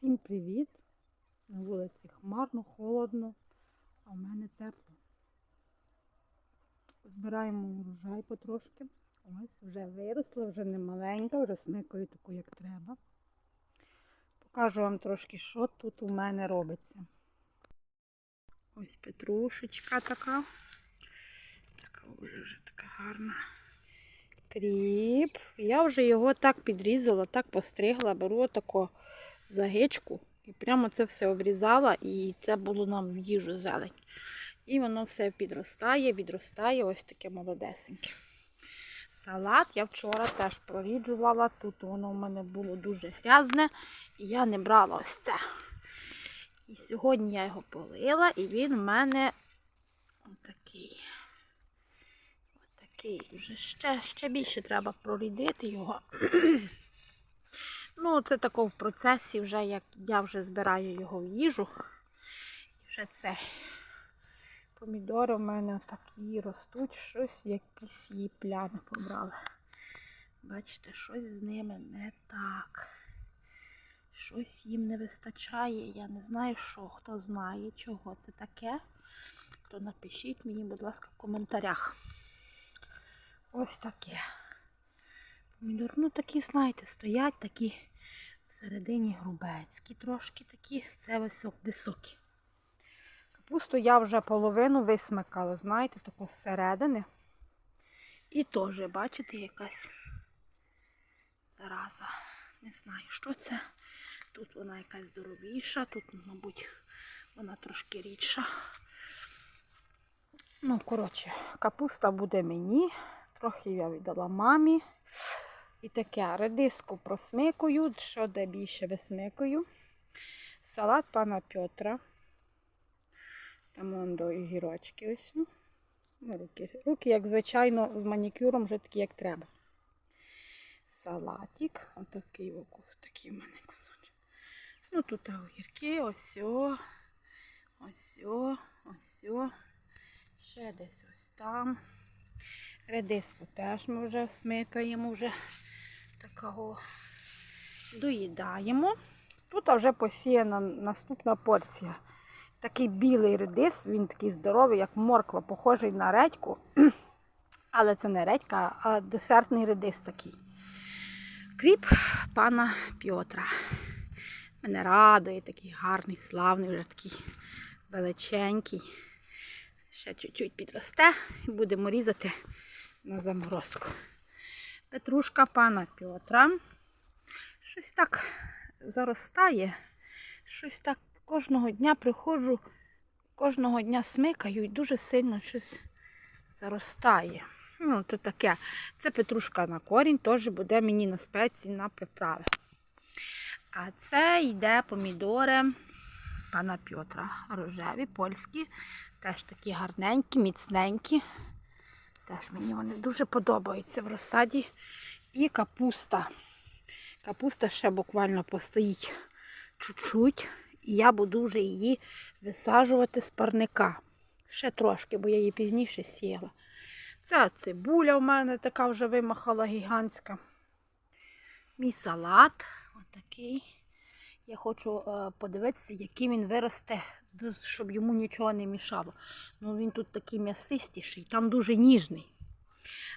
Всім привіт! На вулиці хмарно, холодно, а в мене тепло. Збираємо урожай потрошки. Ось вже виросла, вже не маленька, вже смикаю таку, як треба. Покажу вам трошки, що тут у мене робиться. Ось петрушечка така. Така вже, вже така гарна. Кріп. Я вже його так підрізала, так постригла, беру таку загичку і прямо це все обрізала, і це було нам в їжу зелень. І воно все підростає, відростає, ось таке молодесеньке. Салат я вчора теж проріджувала. Тут воно в мене було дуже грязне, і я не брала ось це. І сьогодні я його полила, і він в мене отакий. Отакий. Вже ще, ще більше треба прорідити його. Це тако в процесі, вже як я вже збираю його в їжу. І вже це. Помідори в мене такі ростуть, щось якісь її плями побрали. Бачите, щось з ними не так. Щось їм не вистачає. Я не знаю, що. Хто знає, чого це таке, то напишіть мені, будь ласка, в коментарях. Ось таке. Помідор, ну такі, знаєте, стоять такі всередині грубецькі, трошки такі, це висок, високі. Капусту я вже половину висмикала, знаєте, таку зсередини. І теж, бачите, якась зараза. Не знаю, що це. Тут вона якась здоровіша, тут, мабуть, вона трошки рідша. Ну, коротше, капуста буде мені. Трохи я віддала мамі. І таке редиску просмикую, що де більше висмикую. Салат пана Петра. Там вон до огірочки ось. Ну, руки. руки, як звичайно, з манікюром вже такі, як треба. Салатик. Отакий окух, такий в мене кусочок. Ну, тут огірки, ось. о, Ось, ось. Ще десь ось там. Редиску теж ми вже смикаємо, вже такого доїдаємо. Тут вже посіяна наступна порція. Такий білий редис, він такий здоровий, як морква, похожий на редьку. Але це не редька, а десертний редис такий. Кріп пана Пьотра. Мене радує, такий гарний, славний, вже такий величенький. Ще чуть-чуть підросте і будемо різати на заморозку. Петрушка пана Петра. Щось так заростає. Щось так кожного дня приходжу, кожного дня смикаю і дуже сильно щось заростає. Ну, то таке. Це петрушка на корінь, теж буде мені на спеції на приправи. А це йде помідори пана Петра. Рожеві, польські. Теж такі гарненькі, міцненькі. Теж мені вони дуже подобаються в розсаді. І капуста. Капуста ще буквально постоїть чуть-чуть. І я буду вже її висаджувати з парника. Ще трошки, бо я її пізніше сіяла. Це цибуля в мене така вже вимахала гігантська. Мій салат отакий. Я хочу е, подивитися, який він виросте, щоб йому нічого не мішало. Ну він тут такий м'ясистіший, там дуже ніжний.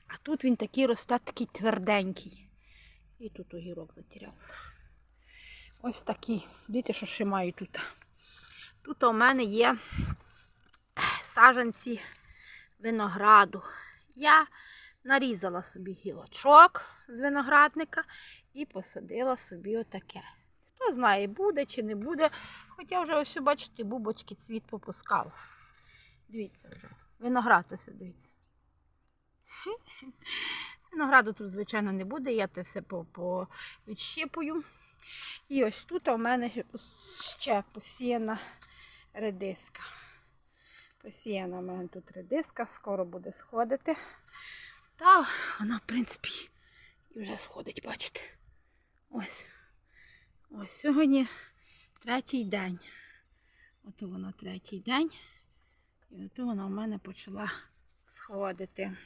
А тут він такий росте, такий тверденький. І тут огірок затерявся. Ось такий. Дивіться, що ще маю тут. Тут у мене є саджанці винограду. Я нарізала собі гілочок з виноградника і посадила собі отаке. Хто знає, буде чи не буде. Хоча вже ось, бачите, бубочки цвіт попускав. Дивіться вже. Виноград ось, дивіться. Винограду тут, звичайно, не буде, я це все по- по- І ось тут у мене ще посіяна редиска. Посіяна в мене тут редиска, скоро буде сходити. Та вона, в принципі, і вже сходить, бачите. Ось. Ось сьогодні третій день. От вона третій день. І от вона в мене почала сходити.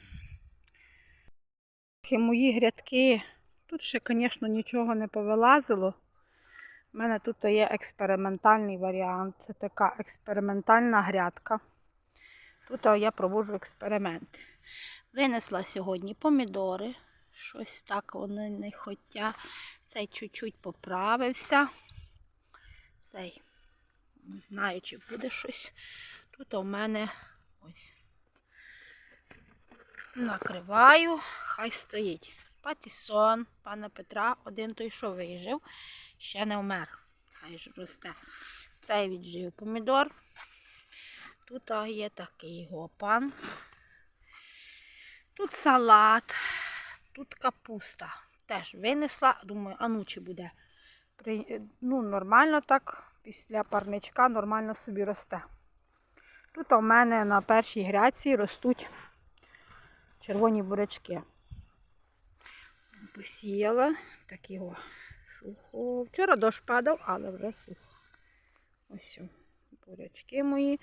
Мої грядки. Тут ще, звісно, нічого не повилазило. У мене тут є експериментальний варіант. Це така експериментальна грядка. Тут я проводжу експеримент. Винесла сьогодні помідори. Щось так вони не хотя. Цей чуть-чуть поправився. Цей. Не знаю, чи буде щось. Тут у мене ось. Накриваю, хай стоїть. Патісон пана Петра, один той, що вижив, ще не вмер. Хай ж росте. Цей віджив помідор. Тут є такий гопан. Тут салат, тут капуста. Теж винесла. Думаю, а ну чи буде. При... Ну, нормально так, після парничка нормально собі росте. Тут у мене на першій грядці ростуть червоні бурячки. Посіяла такі о, сухо. Вчора дощ падав, але вже сухо. Ось бурячки мої.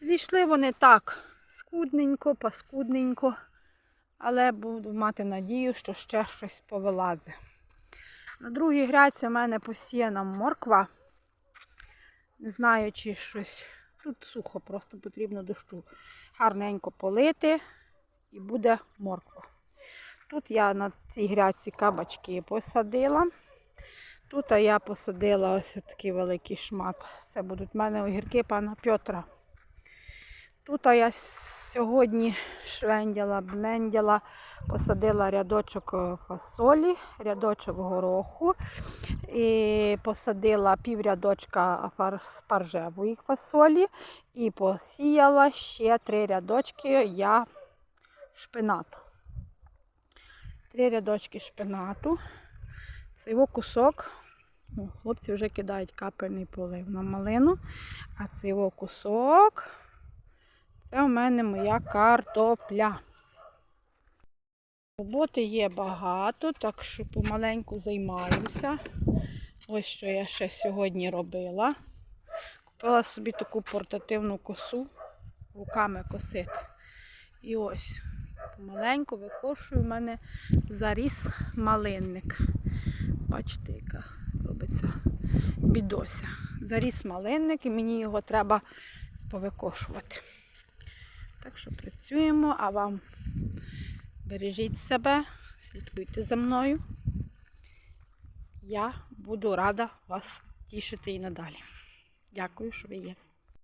Зійшли вони так скудненько, паскудненько, але буду мати надію, що ще щось повилазить. На другій грядці в мене посіяна морква. Не знаю, чи щось. Тут сухо, просто потрібно дощу. Гарненько полити і буде морква. Тут я на цій грядці кабачки посадила. Тут я посадила ось такий великий шмат. Це будуть в мене огірки пана Петра. Тут я сьогодні швендяла, блендяла, посадила рядочок е, фасолі, рядочок гороху, і посадила піврядочка фар- спаржевої фасолі і посіяла ще три рядочки я шпинату. Три рядочки шпинату. Це його кусок. Хлопці вже кидають капельний полив на малину. А це його кусок. Це у мене моя картопля. Роботи є багато, так що помаленьку займаємося. Ось що я ще сьогодні робила. Купила собі таку портативну косу, руками косити. І ось помаленьку викошую в мене заріс малинник. Бачите, яка робиться бідося. Заріс малинник і мені його треба повикошувати. Так що працюємо, а вам бережіть себе, слідкуйте за мною. Я буду рада вас тішити і надалі. Дякую, що ви є.